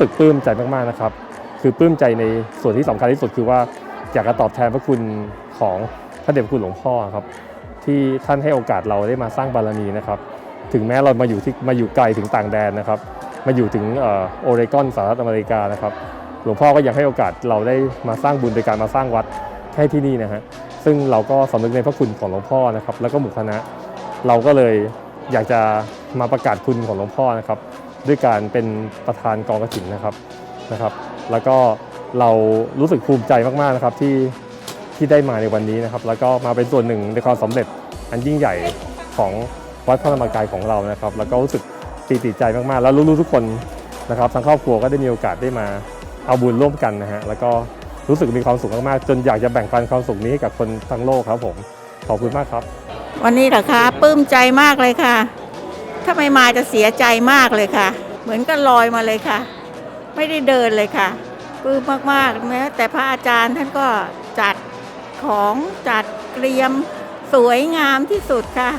รู้สึกปลื้มใจมากๆนะครับ คือปลื้มใจในส่วนที่สำคัญที่สุดคือว่าอยากจะตอบแทนพระคุณของพระเดชคุณหลวงพ่อครับ ที่ท่านให้โอกาสเราได้มาสร้างบารมีนะครับ ถึงแม้เรามาอยู่ที่มาอยู่ไกลถึงต่างแดนนะครับ มาอยู่ถึงออโอเรกอนสหรัฐอเมริกานะครับ หลวงพ่อก็ยังให้โอกาสเราได้มาสร้างบุญโดยการมาสร้างวัดให้ที่นี่นะฮะซึ่งเราก็สำนึกในพระคุณของหลวงพ่อนะครับ แล้วก็หมู่คณะเราก็เลยอยากจะมาประกาศคุณของหลวงพ่อนะครับ ด้วยการเป็นประธานกองกฐินนะครับนะครับ แล้วก็เรารู้สึกภูมิใจมากๆนะครับที่ที่ได้มาในวันนี้นะครับ แล้วก็มาเป็นส่วนหนึ่งในความสำเร็จอันยิ่งใหญ่ของวัดพระธรรมกายของเรานะครับ แล้วก็รู้สึกปีติใจมากๆ แล้วรู้ๆทุกคนนะครับทั้งครอบครัวก็ได้มีโอกาสได้มาเอาบุญร่วมกันนะฮะแล้วก็รู้สึกมีความสุขมากๆ จนอยากจะแบ่งปันความสุขนี้ให้กับคนทั้งโลกครับผมขอบคุณมากครับ วันนี้เหรอคะปลื้มใจมากเลยค่ะ ถ้าไม่มาจะเสียใจมากเลยค่ะ เหมือนกับลอยมาเลยค่ะ ไม่ได้เดินเลยค่ะปลื้มมากๆแม้แต่พระอาจารย์ท่านก็จัดของจัดเตรียมสวยงามที่สุดค่ะ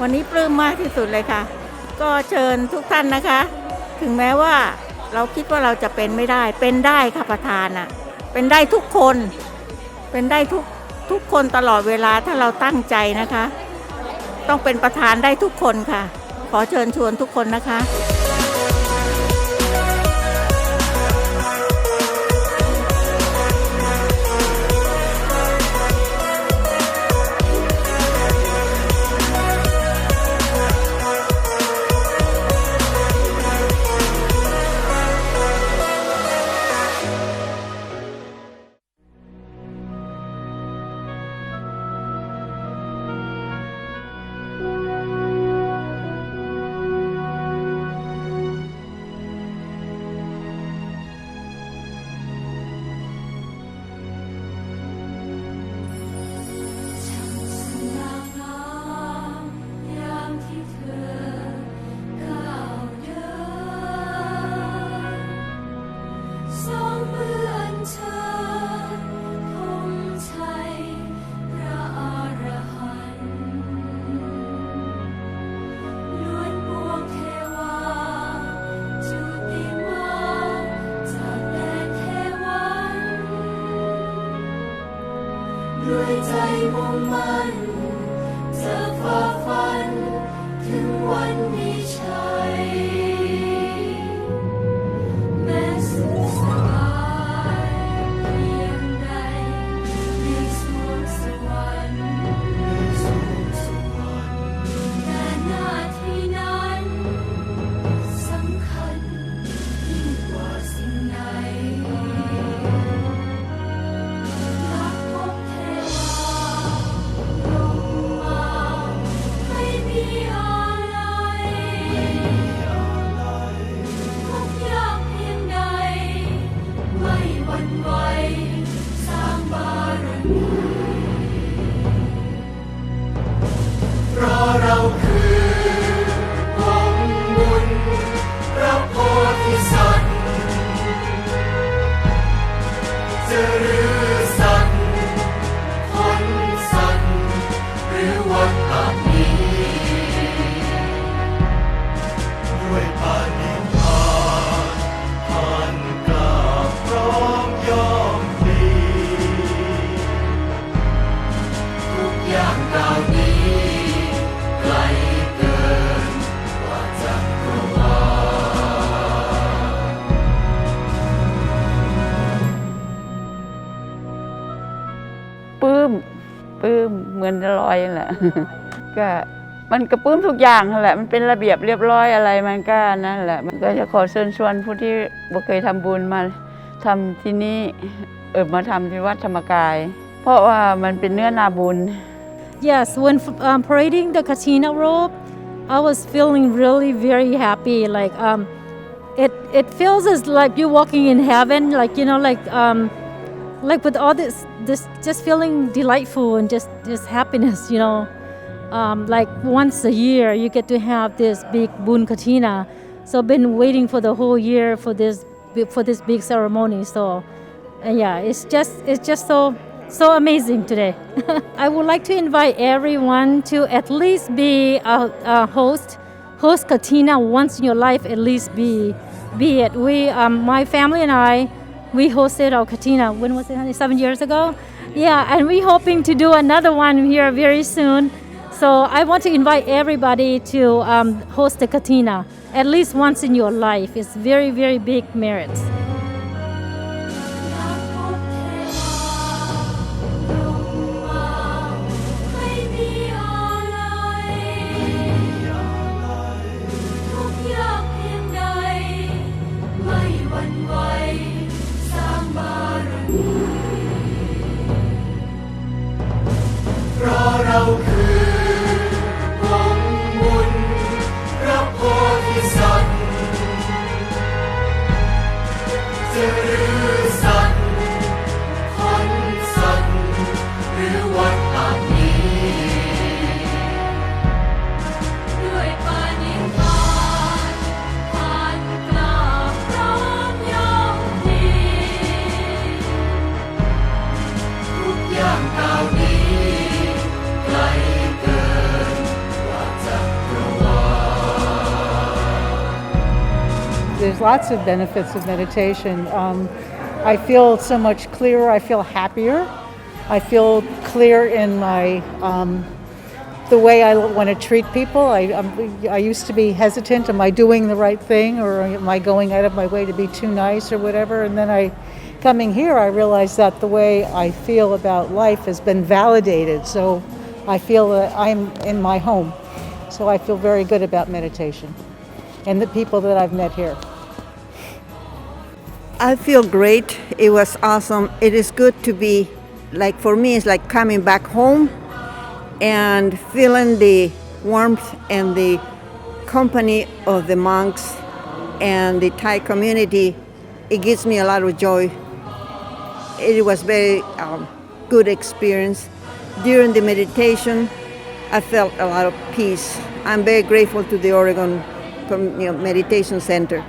วันนี้ปลื้มมากที่สุดเลยค่ะ ก็เชิญทุกท่านนะคะ ถึงแม้ว่าเราคิดว่าเราจะเป็นไม่ได้ เป็นได้ค่ะประธานอะเป็นได้ทุกคน เป็นได้ทุกทุกคนตลอดเวลาถ้าเราตั้งใจนะคะ ต้องเป็นประธานได้ทุกคนค่ะ ขอเชิญชวนทุกคนนะคะ ด้วยใจมุ่งมั่นจะฝ่าฟันถึงวันมี ก็มันก็ปลื้มทุกอย่างแหละ มันเป็นระเบียบเรียบร้อยอะไรมันก็นั่นแหละ มันก็จะขอเชิญชวนผู้ที่บ่เคยทำบุญมาทำที่นี่เออมาทำที่วัดธรรมกาย เพราะว่ามันเป็นเนื้อนาบุญ Yes, when um, parading the Katina robe, I was feeling really very happy. Like um, it it feels as like you're walking in heaven. Like you know, like um, like with all this this just feeling delightful and just just happiness. You know, um, like once a year you get to have this big Bun Katina. So I've been waiting for the whole year for this for this big ceremony. So uh, yeah, it's just it's just so so amazing today. I would like to invite everyone to at least be a, a host, host Katina once in your life. At least be be it. We, um, my family and I, we hosted our Katina. When was it? Seven years ago. Yeah, and we're hoping to do another one here very soon. So I want to invite everybody to um, host the Katina at least once in your life. It's very, very big merits. There's lots of benefits of meditation. Um, I feel so much clearer. I feel happier. I feel clear in my um, the way I want to treat people. I, I'm, I used to be hesitant. Am I doing the right thing, or am I going out of my way to be too nice, or whatever? And then I, coming here, I realized that the way I feel about life has been validated. So I feel that I'm in my home. So I feel very good about meditation and the people that I've met here. I feel great. It was awesome. It is good to be like for me it's like coming back home and feeling the warmth and the company of the monks and the Thai community. It gives me a lot of joy. It was very um, good experience. During the meditation, I felt a lot of peace. I'm very grateful to the Oregon Com- you know, Meditation Center.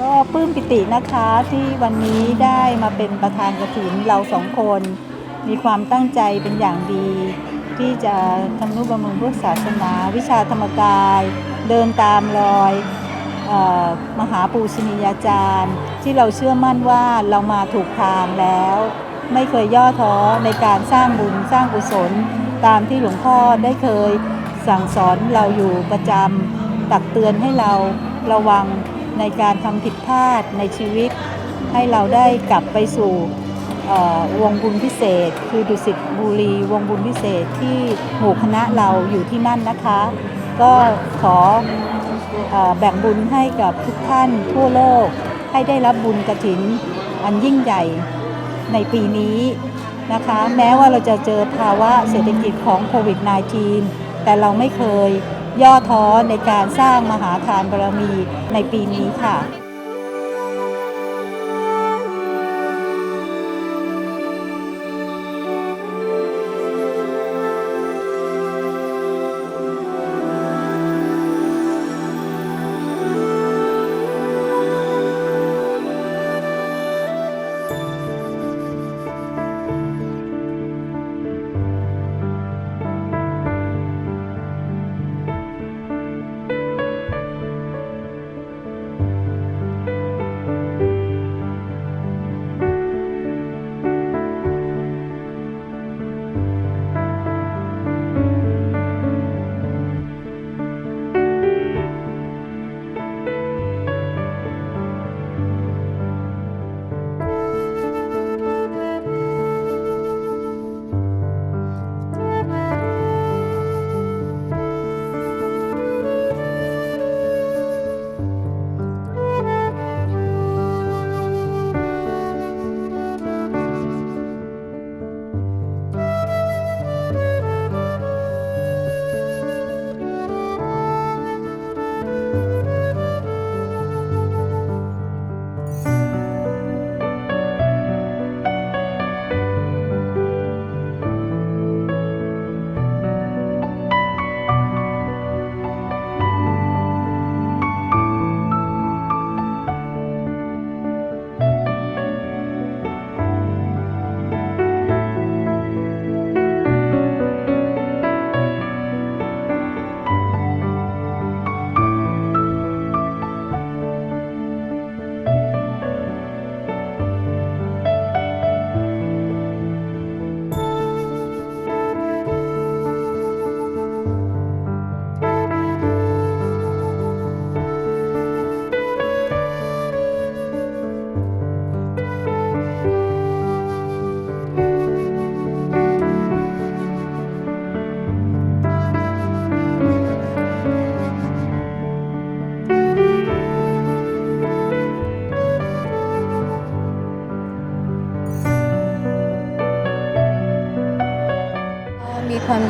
ก็ปลื้มปิตินะคะที่วันนี้ได้มาเป็นประธานกระถินเราสองคน มีความตั้งใจเป็นอย่างดี ที่จะทำนุบำรุงพุทธศาสนา วิชาธรรมกาย เดินตามรอยออมหาปูชนียาจารย์ ที่เราเชื่อมั่นว่าเรามาถูกทางแล้ว ไม่เคยย่อท้อในการสร้างบุญสร้างกุศล ตามที่หลวงพ่อได้เคยสั่งสอนเราอยู่ประจำตักเตือนให้เราระวังในการทำผิดพลาดในชีวิต ให้เราได้กลับไปสู่วงบุญพิเศษ คือดุสิตบุรีวงบุญพิเศษที่หมู่คณะเราอยู่ที่นั่นนะคะ ก็ขอเออแบ่งบุญให้กับทุกท่านทั่วโลก ให้ได้รับบุญกระถินอันยิ่งใหญ่ ในปีนี้นะคะแม้ว่าเราจะเจอภาวะเศรษฐกิจของโควิด -19 แต่เราไม่เคยย่อท้อในการสร้างมหาทานบารมีในปีนี้ค่ะ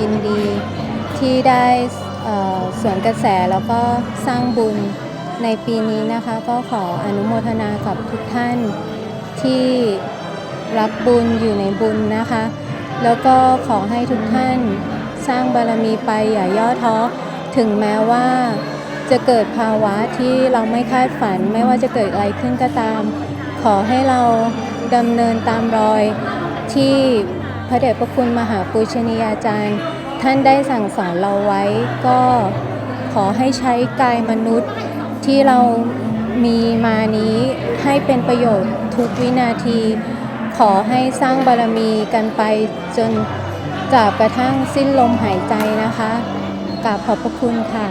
ยินดีที่ได้สวนกระแสแล้วก็สร้างบุญในปีนี้นะคะ ก็ขออนุโมทนากับทุกท่านที่รับบุญอยู่ในบุญนะคะ แล้วก็ขอให้ทุกท่านสร้างบารมีไปอย่าย่อท้อถึงแม้ว่าจะเกิดภาวะที่เราไม่คาดฝัน ไม่ว่าจะเกิดอะไรขึ้นก็ตาม ขอให้เราดำเนินตามรอยที่พระเดชพระคุณมหาปุชนียาจารย์ ท่านได้สั่งสอนเราไว้ ก็ขอให้ใช้กายมนุษย์ที่เรามีมานี้ให้เป็นประโยชน์ทุกวินาที ขอให้สร้างบารมีกันไปจนตราบกระทั่งสิ้นลมหายใจนะคะกราบขอบพระคุณค่ะ